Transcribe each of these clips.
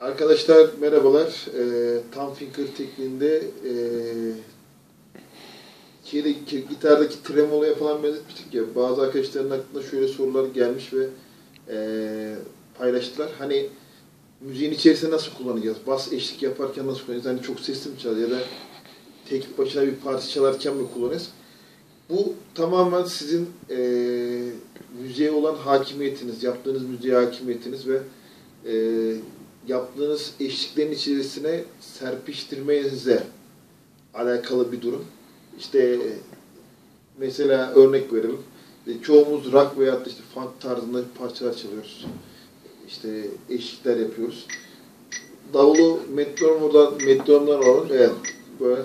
Arkadaşlar merhabalar. Ee, Tam Finger tekniğinde e, şeyde, ki- gitardaki tremoloya falan benzetmiştik ya. Bazı arkadaşların aklına şöyle sorular gelmiş ve e, paylaştılar. Hani müziğin içerisinde nasıl kullanacağız? Bas eşlik yaparken nasıl kullanacağız? Hani çok sesli mi çalacağız ya da tek başına bir parça çalarken mi kullanacağız? Bu tamamen sizin e, müziğe olan hakimiyetiniz, yaptığınız müziğe hakimiyetiniz ve e, yaptığınız eşliklerin içerisine serpiştirmenizle alakalı bir durum. İşte mesela örnek verelim. E, Çoğumuz rock veya işte funk tarzında parçalar çalıyoruz. İşte eşlikler yapıyoruz. Davulu metronomdan metronomdan alalım. Evet. Böyle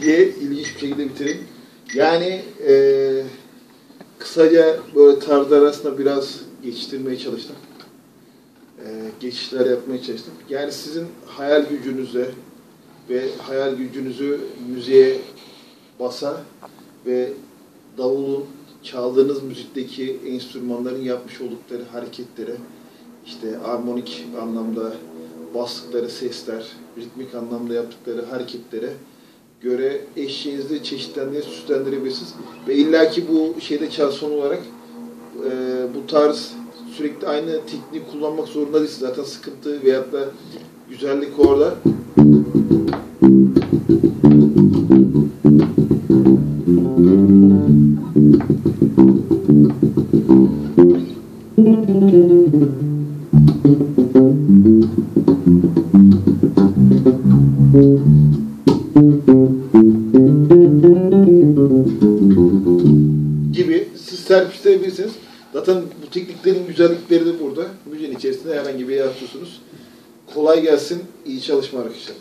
diye ilginç bir şekilde bitireyim. Yani eee kısaca böyle tarzlar arasında biraz geçiştirmeye çalıştım. Eee geçişler yapmaya çalıştım. Yani sizin hayal gücünüze ve hayal gücünüzü müziğe basa ve davulun çaldığınız müzikteki enstrümanların yapmış oldukları hareketlere işte armonik anlamda bastıkları sesler, ritmik anlamda yaptıkları hareketlere göre eşeğinizi çeşitlendirip süslendirebilirsiniz. Ve illaki bu şeyde çal son olarak e, bu tarz sürekli aynı tekniği kullanmak zorunda değilsiniz. Zaten sıkıntı veyahut da güzellik orada. gibi siz serpiştirebilirsiniz. Zaten bu tekniklerin güzellikleri de burada. Müziğin içerisinde herhangi bir yer yapıyorsunuz. Kolay gelsin, iyi çalışmalar arkadaşlar.